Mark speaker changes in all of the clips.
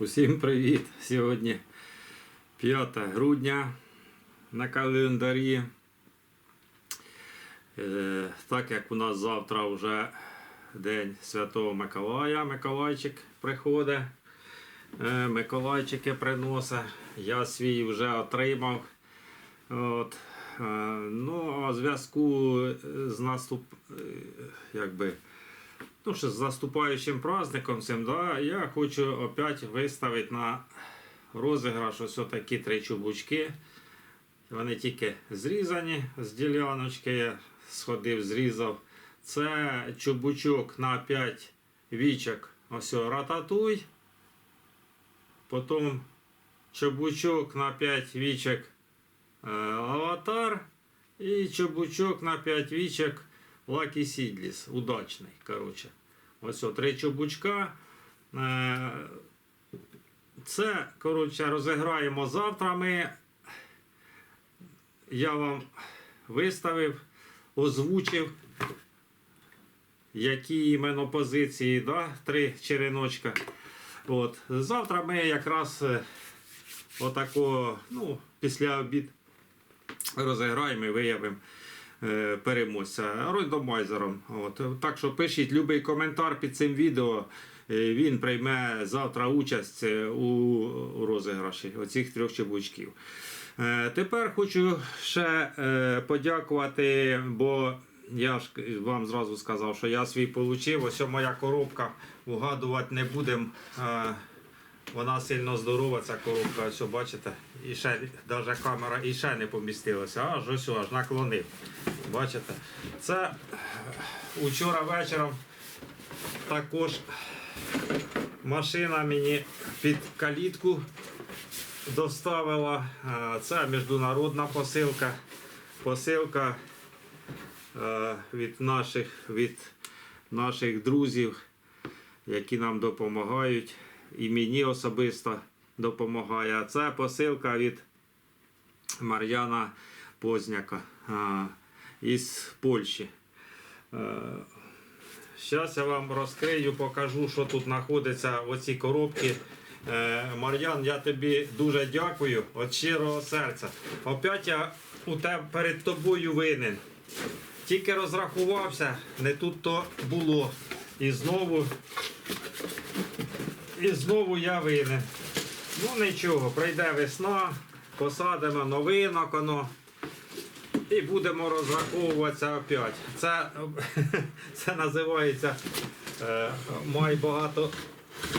Speaker 1: Усім привіт! Сьогодні 5 грудня на календарі. Е, так як у нас завтра вже День Святого Миколая, Миколайчик приходить. Е, Миколайчики приносить. Я свій вже отримав. От. Е, ну, а в зв'язку з наступ, якби, ну, що з наступаючим праздником цим, да, я хочу опять виставити на розіграш ось такі три чубучки. Вони тільки зрізані з діляночки. Я сходив, зрізав. Це чубучок на 5 вічок. Ось рататуй. Потім чубучок на 5 вічок е, аватар. І чубучок на 5 вічок Lucky Seedless. Удачний. Коротше. Ось о, три чубучка. Е, Це, коротше, розіграємо завтра. Ми я вам виставив, озвучив, які іменно позиції, да? три череночка. От. Завтра ми якраз е, отако, ну, після обід розіграємо і виявимо переможця рандомайзером. От. Так що пишіть будь-який коментар під цим відео. Е, Він прийме завтра участь е, у, розіграші оцих трьох чебучків. Е, Тепер хочу ще е, подякувати, бо я ж вам зразу сказав, що я свій отримав. Ось моя коробка. Угадувати не будемо. Е, Вона сильно здорова, ця коробка. Ось бачите, і ще навіть камера і ще не помістилася. Аж ось аж наклонив. Бачите? Це е, учора вечором також машина мені під калітку доставила. Е, Це міжнародна посилка. Посилка е, від наших, від наших друзів, які нам допомагають. І мені особисто допомагає. Це посилка від Мар'яна Позняка е, із Польщі. Зараз я вам розкрию, покажу, що тут знаходиться в оцій коробці. Е, Мар'ян, я тобі дуже дякую від щирого серця. Опять я у тебе перед тобою винен. Тільки розрахувався, не тут то було. І знову, і знову я винен. Ну нічого, прийде весна, посадимо новинок, воно. І будемо розраховуватися опять. Це, це називається е, май багато.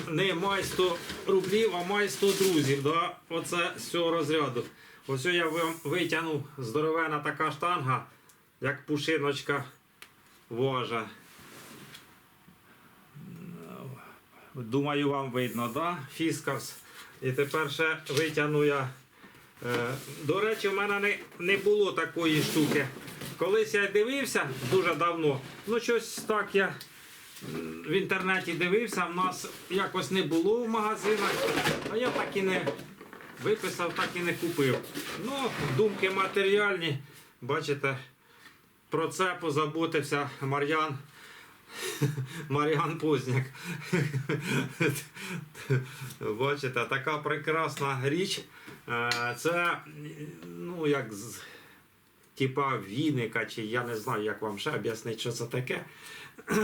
Speaker 1: Не май 100 рублів, а май 100 друзів. Да? Оце з цього розряду. Ось я витягнув здоровена така штанга, як пушиночка вожа. Думаю, вам видно, да? Фіскарс. І тепер ще витягну я. Е, До речі, в мене не, не було такої штуки. Колись я дивився дуже давно, ну щось так я в інтернеті дивився, в нас якось не було в магазинах, а я так і не виписав, так і не купив. Ну, думки матеріальні, бачите, про це позаботився Мар'ян. Мар'ян Позняк. Бачите, така прекрасна річ. Е, Це, ну, як з типа віника, чи я не знаю, як вам ще об'яснити, що це таке.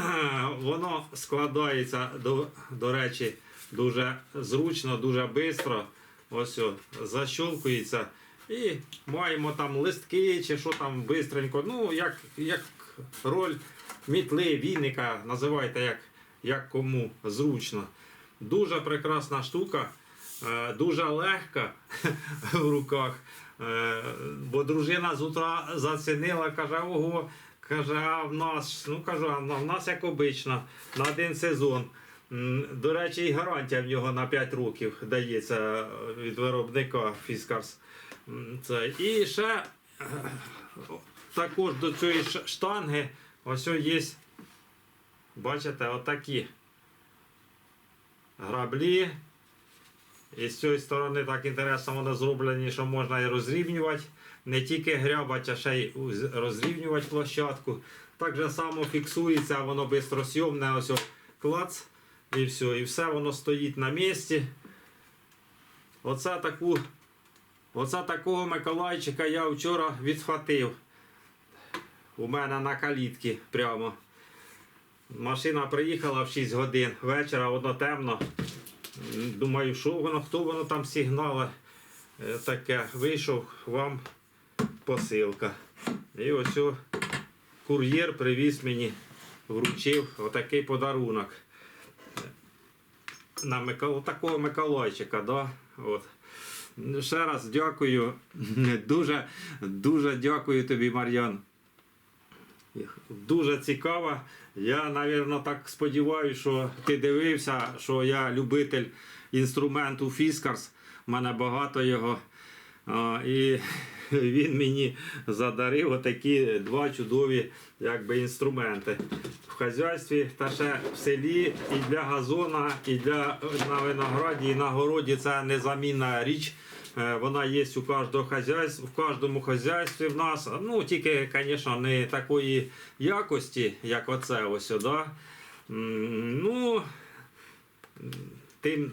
Speaker 1: Воно складається, до, до речі, дуже зручно, дуже швидко. Ось защолкується. І маємо там листки чи що там бистренько. Ну, як, як роль мітли, віника, називайте як, як кому зручно. Дуже прекрасна штука, е, дуже легка в руках. Е, Бо дружина з утра зацінила, каже, ого, каже, а в нас, ну кажу, а в нас як обично, на один сезон. До речі, і гарантія в нього на 5 років дається від виробника Фіскарс. І ще е, також до цієї штанги ось є, бачите, отакі граблі. І з цієї сторони так інтересно вони зроблені, що можна і розрівнювати. Не тільки грябати, а ще й розрівнювати площадку. Так же само фіксується, воно бистросйомне, ось о, клац, і все. І все воно стоїть на місці. Оце таку. Оце такого Миколайчика я вчора відхватив. У мене на калітці прямо. Машина приїхала в 6 годин вечора, воно темно. Думаю, що воно, хто воно там сигнали е, таке. Вийшов вам посилка. І ось кур'єр привіз мені, вручив отакий подарунок. На Микол... такого Миколайчика, да? От. Ще раз дякую. Дуже, дуже дякую тобі, Мар'ян. Дуже цікаво. Я, напевно, так сподіваюся, що ти дивився, що я любитель інструменту Фіскарс. У мене багато його. І він мені задарив отакі два чудові якби, інструменти. В хазяйстві та ще в селі і для газона, і для на винограді, і на городі це незамінна річ. Е, Вона є у кожного хазяйства, в кожному хазяйстві в нас. Ну, тільки, звісно, не такої якості, як оце ось сюди. Ну, тим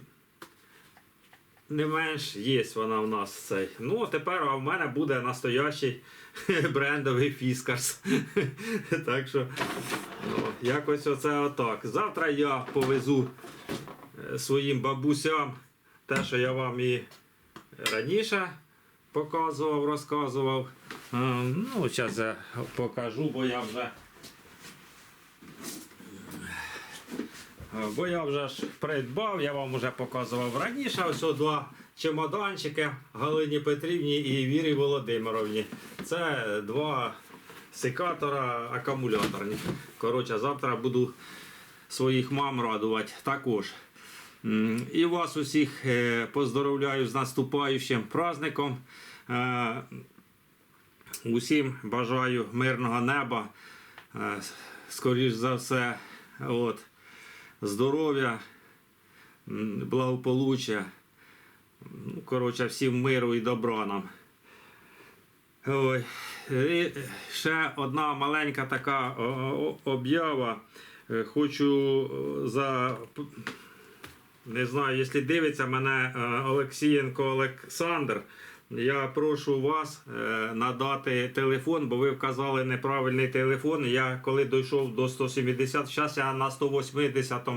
Speaker 1: не менш є вона в нас цей. Ну, тепер а в мене буде настоящий брендовий фіскарс. так що, ну, якось оце отак. Завтра я повезу е, своїм бабусям те, що я вам і раніше показував, розказував. Е, Ну, зараз я покажу, бо я вже. Бо я вже ж придбав, я вам вже показував раніше. Ось два чемоданчики Галині Петрівні і Вірі Володимировні. Це два секатора акумуляторні. Коротше, завтра буду своїх мам радувати також. І вас усіх е, поздоровляю з наступаючим праздником. Е, Усім бажаю мирного неба. Е, Скоріш за все, от, здоров'я, благополуччя. Ну, коротше, всім миру і добра нам. Ой. І ще одна маленька така об'ява. Хочу за. Не знаю, якщо дивиться мене е, Олексієнко Олександр, я прошу вас е, надати телефон, бо ви вказали неправильний телефон. Я коли дійшов до 170, зараз я на 180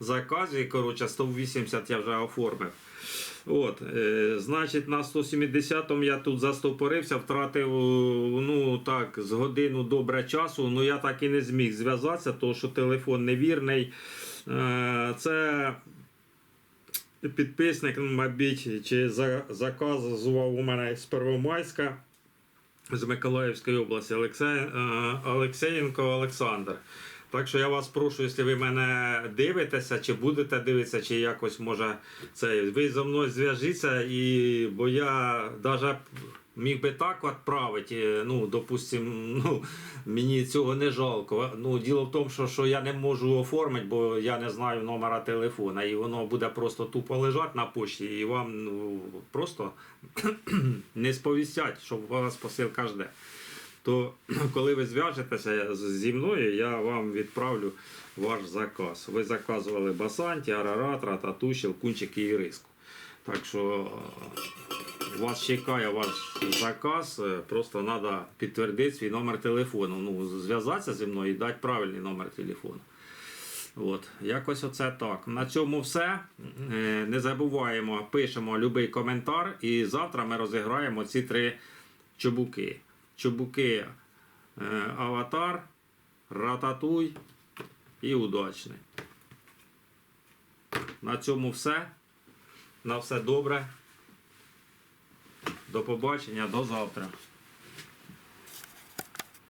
Speaker 1: заказі, коротше, 180 я вже оформив. От, е, значить, на 170-му я тут застопорився, втратив ну так, з годину добре часу. Ну я так і не зміг зв'язатися, тому що телефон невірний. Це підписник, мабуть, чи заказ заказував у мене з Первомайська з Миколаївської області Олексей, е, Олексеєнко Олександр. Так що я вас прошу, якщо ви мене дивитеся, чи будете дивитися, чи якось може це. Ви зі мною зв'яжіться, і бо я навіть міг би так відправити. Ну, допустим, ну, мені цього не жалко. Ну, діло в тому, що, що я не можу оформити, бо я не знаю номера телефона, і воно буде просто тупо лежати на пошті, і вам ну, просто не сповістять, що у вас посилка жде то коли ви зв'яжетеся зі мною, я вам відправлю ваш заказ. Ви заказували басанті, арарат, ратату, щелкунчик і іриску. Так що е, вас чекає ваш заказ, е, просто треба підтвердити свій номер телефону. Ну, зв'язатися зі мною і дати правильний номер телефону. От, якось оце так. На цьому все. Е, Не забуваємо, пишемо будь-який коментар, і завтра ми розіграємо ці три чобуки. Чобуки е, Аватар, Рататуй і Удачний. На цьому все. На все добре. До побачення, до завтра.